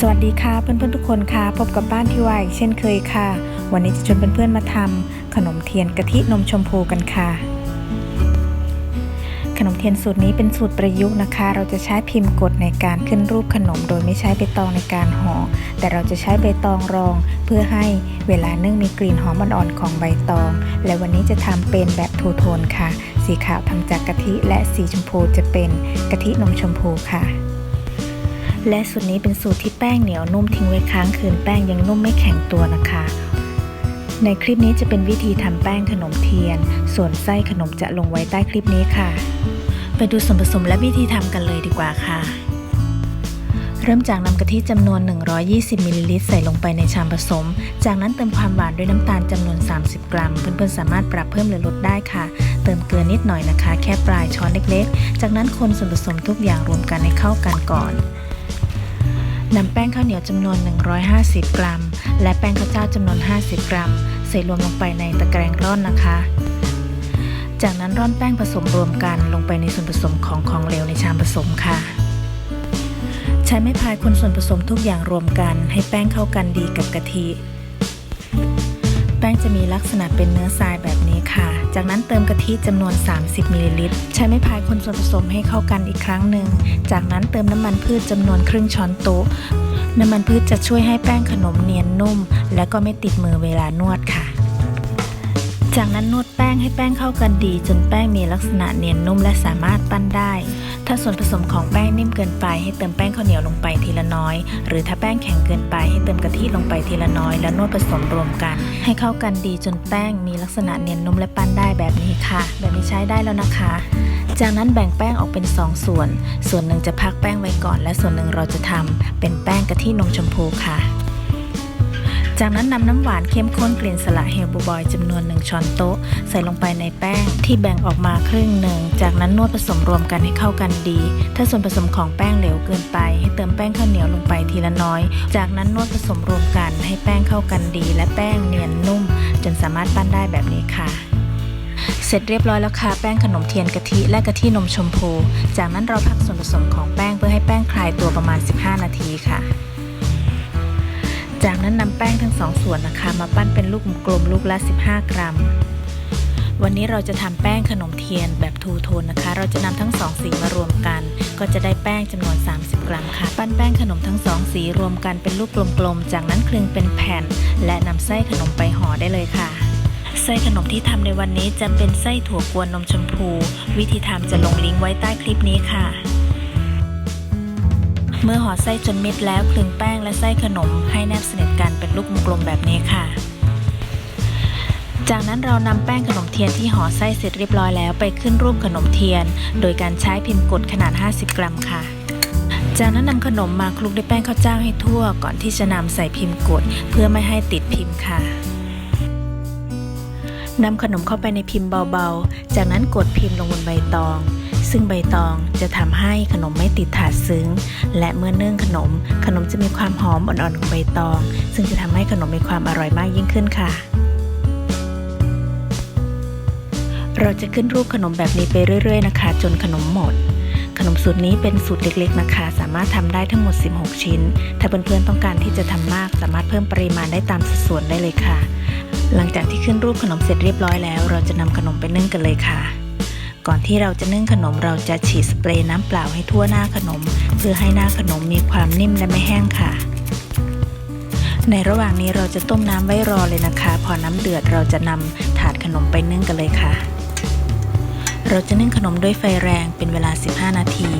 สวัสดีค่ะเพื่อนๆทุกคนค่ะ พบกับบ้านที่วายเช่นเคยค่ะ วันนี้จะชวนเพื่อนๆมาทำขนมเทียนกะทินมชมพูกันค่ะ ขนมเทียนสูตรนี้เป็นสูตรประยุกต์นะคะ เราจะใช้พิมพ์กดในการขึ้นรูปขนม โดยไม่ใช้ใบตองในการห่อแต่เราจะใช้ใบตองรอง เพื่อให้เวลานึ่งมีกลิ่นหอมอ่อนๆของใบตอง และวันนี้จะทำเป็นแบบทูโทนค่ะ สีขาวทำจากกะทิและสีชมพูจะเป็นกะทินมชมพูค่ะ และสูตรนี้เป็นสูตรที่แป้งเหนียวนุ่มทิ้งไว้ค้างคืนแป้งยังนุ่มไม่แข็งตัวนะคะ ในคลิปนี้จะเป็นวิธีทำแป้งขนมเทียน ส่วนไส้ขนมจะลงไว้ใต้คลิปนี้ค่ะ ไปดูส่วนผสมและวิธีทำกันเลยดีกว่าค่ะ เริ่มจากนำกะทิจำนวน 120มิลลิลิตรใส่ลงไปในชามผสม จากนั้นเติมความหวานด้วยน้ำตาลจำนวน 30 กรัม เพื่อนๆสามารถปรับเพิ่มหรือลดได้ค่ะ เติมเกลือนิดหน่อยนะคะ แค่ปลายช้อนเล็กๆ จากนั้นคนส่วนผสมทุกอย่างรวมกันให้เข้ากันก่อน นำแป้งข้าวเหนียวจำนวน 150 กรัม และแป้งข้าวเจ้าจำนวน 50 กรัม ใส่รวมลงไปในตะแกรงร่อนนะคะ จากนั้นร่อนแป้งผสมรวมกันลงไปในส่วนผสมของของเหลวในชามผสมค่ะ ใช้ไม้พายคนส่วนผสมทุกอย่างรวมกัน ให้แป้งเข้ากันดีกับกะทิ แป้งจะมีลักษณะเป็นเนื้อทรายแบบนี้ จากนั้นเติมกะทิจำนวน 30มิลลิลิตรใช้ไม้พายคนส่วนผสมให้เข้ากันอีกครั้งหนึ่ง จากนั้นเติมน้ำมันพืชจำนวนครึ่งช้อนโต๊ะ น้ำมันพืชจะช่วยให้แป้งขนมเนียนนุ่ม และก็ไม่ติดมือเวลานวดค่ะ จากนั้นนวดแป้งให้แป้งเข้ากันดี จนแป้งมีลักษณะเนียนนุ่มและสามารถปั้นได้ ถ้าส่วนผสมของแป้งนิ่มเกินไป ให้เติมแป้งข้าวเหนียวลงไปทีละน้อย หรือถ้าแป้งแข็งเกินไปให้เติมกะทิลงไปทีละน้อย แล้วนวดผสมรวมกัน ให้เข้ากันดีจนแป้งมีลักษณะเนียนนุ่มและปั้นได้แบบนี้ค่ะ แบบนี้ใช้ได้แล้วนะคะ จากนั้นแบ่งแป้งออกเป็น 2 ส่วน ส่วนหนึ่งจะพักแป้งไว้ก่อน และส่วนหนึ่งเราจะทำเป็นแป้งกะทินมชมพูค่ะ จากนั้นนำน้ำหวานเข้มข้นกลิ่นสละเฮลบูบอยจำนวน 1 ช้อนโต๊ะ ใส่ลงไปในแป้งที่แบ่งออกมาครึ่งหนึ่ง จากนั้นนวดผสมรวมกันให้เข้ากันดี ถ้าส่วนผสมของแป้งเหลวเกินไป ให้เติมแป้งข้าวเหนียวลงไปทีละน้อย จากนั้นนวดผสมรวมกันให้แป้งเข้ากันดี และแป้งเนียนนุ่ม จนสามารถปั้นได้แบบนี้ค่ะเสร็จเรียบร้อยแล้วค่ะแป้งขนมเทียนกะทิและกะทินมชมพู จากนั้นเราพักส่วนผสมของแป้งเพื่อให้แป้งคลายตัวประมาณ 15 นาทีค่ะ จากนั้นนำแป้งทั้งสองส่วนนะคะ มาปั้นเป็นลูกกลมๆลูกละ 15 กรัม วันนี้เราจะทำแป้งขนมเทียนแบบทูโทนนะคะ เราจะนำทั้งสองสีมารวมกัน ก็จะได้แป้งจำนวน 30 กรัมค่ะ ปั้นแป้งขนมทั้งสองสีรวมกันเป็นลูกกลมๆ จากนั้นคลึงเป็นแผ่น และนำไส้ขนมไปห่อได้เลยค่ะไส้ขนมที่ทำในวันนี้จะเป็นไส้ถั่วกวนนมชมพู วิธีทำจะลงลิงก์ไว้ใต้คลิปนี้ค่ะ เมื่อห่อไส้จนมิดแล้วคลึงแป้งและไส้ขนมให้แนบสนิทกันเป็นลูกกลมแบบนี้ค่ะ จากนั้นเรานำแป้งขนมเทียนที่ห่อไส้เสร็จเรียบร้อยแล้วไปขึ้นรูปขนมเทียน โดยการใช้พิมพ์กดขนาด 50 กรัมค่ะจากนั้นนำขนมมาคลุกด้วยแป้งข้าวเจ้าให้ทั่วก่อนที่จะนำใส่พิมพ์กดเพื่อไม่ให้ติดพิมพ์ค่ะนำขนมเข้าไปในพิมพ์เบาๆ จากนั้นกดพิมพ์ลงบนใบตอง ซึ่งใบตองจะทำให้ขนมไม่ติดถาดซึ้ง และเมื่อนึ่งขนม ขนมจะมีความหอมอ่อนๆของใบตอง ซึ่งจะทำให้ขนมมีความอร่อยมากยิ่งขึ้นค่ะ เราจะขึ้นรูปขนมแบบนี้ไปเรื่อย ๆ นะคะ จนขนมหมด ขนมสูตรนี้เป็นสูตรเล็ก ๆ นะคะ สามารถทำได้ทั้งหมด 16 ชิ้น ถ้าเพื่อนๆต้องการที่จะทำมาก สามารถเพิ่มปริมาณได้ตามสัดส่วนได้เลยค่ะ หลังจากที่ขึ้นรูปขนมเสร็จเรียบร้อยแล้ว เราจะนำขนมไปนึ่งกันเลยค่ะ ก่อนที่เราจะนึ่งขนมเราจะฉีดสเปรย์น้ำเปล่าให้ทั่วหน้าขนม เพื่อให้หน้าขนมมีความนิ่มและไม่แห้งค่ะ ในระหว่างนี้เราจะต้มน้ำไว้รอเลยนะคะ พอน้ำเดือดเราจะนำถาดขนมไปนึ่งกันเลยค่ะ เราจะนึ่งขนมด้วยไฟแรงเป็นเวลา 15 นาที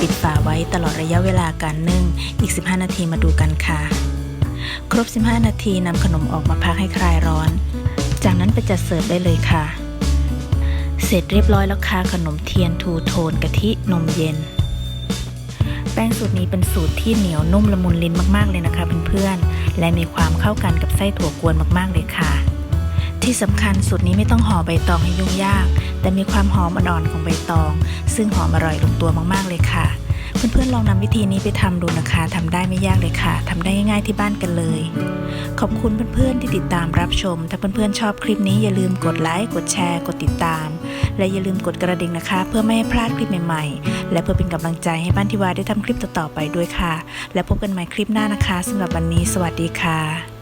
ปิดฝาไว้ตลอดระยะเวลาการนึ่ง อีก 15 นาทีมาดูกันค่ะ ครบ 15 นาทีนำขนมออกมาพักให้คลายร้อน จากนั้นไปจัดเสิร์ฟได้เลยค่ะ เสร็จเรียบร้อยแล้วค่ะขนมเทียนทูโทนกะทินมเย็น แป้งสูตรนี้เป็นสูตรที่เหนียวนุ่มละมุนลิ้นมากๆเลยนะคะเพื่อนๆและมีความเข้ากันกับไส้ถั่วกวนมากๆเลยค่ะ ที่สำคัญสูตรนี้ไม่ต้องห่อใบตองให้ยุ่งยาก แต่มีความหอมอ่อนๆของใบตอง ซึ่งหอมอร่อยลงตัวมากๆเลยค่ะ เพื่อนๆลองนำวิธีนี้ไปทำดูนะคะทำได้ไม่ยากเลยค่ะทำได้ง่ายๆที่บ้านกันเลย ขอบคุณเพื่อนๆที่ติดตามรับชม ถ้าเพื่อนๆชอบคลิปนี้อย่าลืมกดไลค์กดแชร์ กดติดตาม และอย่าลืมกดกระดิ่งนะคะ เพื่อไม่ให้พลาดคลิปใหม่ๆ และเพื่อเป็นกำลังใจให้บ้านทิวาได้ทำคลิปต่อๆไปด้วยค่ะ และพบกันใหม่คลิปหน้านะคะสำหรับวันนี้ สวัสดีค่ะ